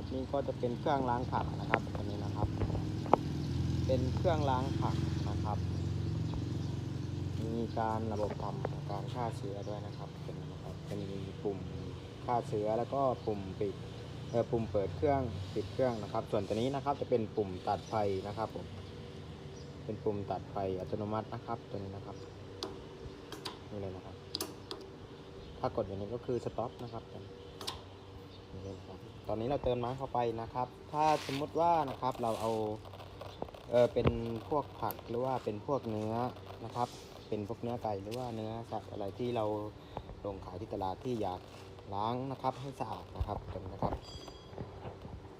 ครับ นี่ก็จะเป็นเครื่องล้างผักนะครับตัวนี้นะครับ เป็นเครื่องล้างผักนะครับ มีการระบบทำการฆ่าเชื้อด้วยนะครับเป็นนะครับจะมีปุ่มฆ่าเชื้อแล้วก็ปุ่มปิดเออปุ่มเปิดเครื่องปิดเครื่องนะครับ ส่วนตัวนี้นะครับจะเป็นปุ่มตัดไฟนะครับผมเป็นปุ่มตัดไฟอัตโนมัตินะครับตัวนี้นะครับนี่เลยนะครับ ถ้ากดอย่างนี้ก็คือสต็อปนะครับ ตอนนี้เราเติมน้ำเข้าไปนะครับ ถ้าสมมุติว่านะครับเราเอาเออเป็นพวกผักหรือว่าเป็นพวกเนื้อนะครับ เป็นพวกเนื้อไก่หรือว่าเนื้อสัตว์อะไรที่เราลงขายที่ตลาดที่อยากล้างนะครับให้สะอาดนะครับตรงนะครับ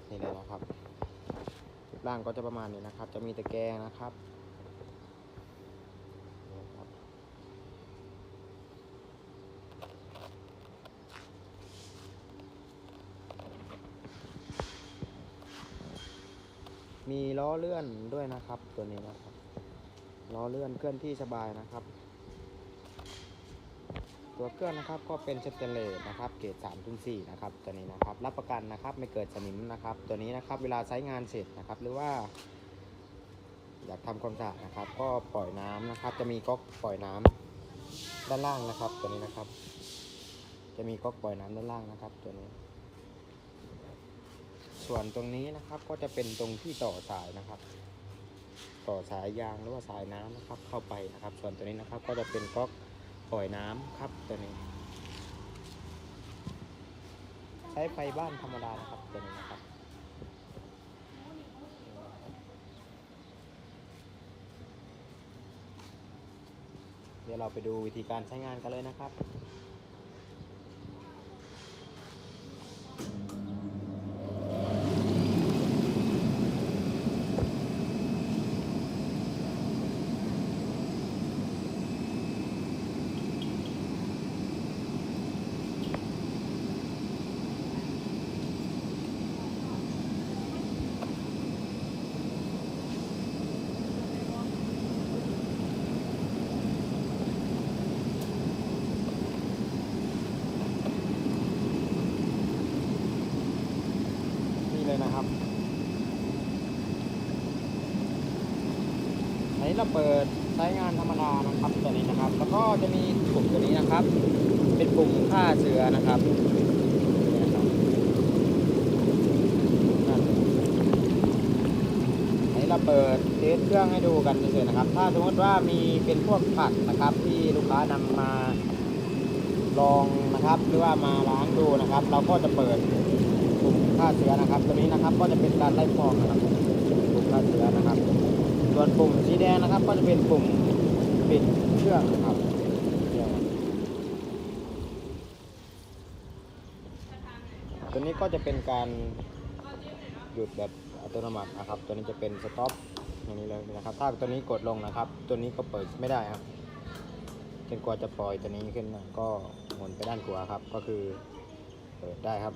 นี่เลยนะครับร่างก็จะประมาณนี้นะครับ จะมีตะแกรงนะครับนี่นะครับ มีล้อเลื่อนด้วยนะครับ ตัวนี้นะครับล้อเลื่อนเคลื่อนที่สบายนะครับ ตัวเครื่องนะครับก็เป็นสเตเลสนะครับ เกรด3ถึง4นะครับตัวนี้นะครับ รับประกันนะครับไม่เกิดสนิมนะครับ ตัวนี้นะครับเวลาใช้งานเสร็จนะครับ หรือว่า อยากทำความสะอาดนะครับ ก็ปล่อยน้ำนะครับ จะมีก๊อกปล่อยน้ำด้านล่างนะครับ ตัวนี้นะครับ จะมีก๊อกปล่อยน้ำด้านล่างนะครับ ตัวนี้ ส่วนตรงนี้นะครับก็จะเป็นตรงที่ต่อสายนะครับ ต่อสายยางหรือว่าสายน้ำนะครับ เข้าไปนะครับ ส่วนตัวนี้นะครับก็จะเป็นก๊อกปล่อยน้ำครับตัวนี้ ใช้ไฟบ้านธรรมดานะครับตัวนี้นะครับเดี๋ยวเราไปดูวิธีการใช้งานกันเลยนะครับ นะครับอันนี้เราเปิดใช้งานธรรมดานะครับตัวนี้นะครับ แล้วก็จะมีปุ่มตัวนี้นะครับ เป็นปุ่มฆ่าเชื้อนะครับนี่นะครับนั่นอันนี้เราเปิดเทสเครื่องให้ดูกันเฉยๆนะครับ ถ้าสมมติว่ามีเป็นพวกผักนะครับ ที่ลูกค้านำมาลองนะครับ หรือว่ามาล้างดูนะครับ เราก็จะเปิด ปุ่มฆ่าเชื้อนะครับ ตัวนี้นะครับก็จะเป็นการไล่ฟองนะครับปุ่มฆ่าเชื้อนะครับ ส่วนปุ่มสีแดงนะครับ ก็จะเป็นปุ่มปิดเครื่องนะครับตัวนี้ก็จะเป็นการหยุดแบบอัตโนมัตินะครับ ตัวนี้จะเป็นสต็อปอย่างนี้เลยนะครับ ถ้าตัวนี้กดลงนะครับ ตัวนี้ก็เปิดไม่ได้ครับจนกว่าจะปล่อยตัวนี้ขึ้นก็หมุนไปด้านขวาครับ ก็คือเปิดได้ครับ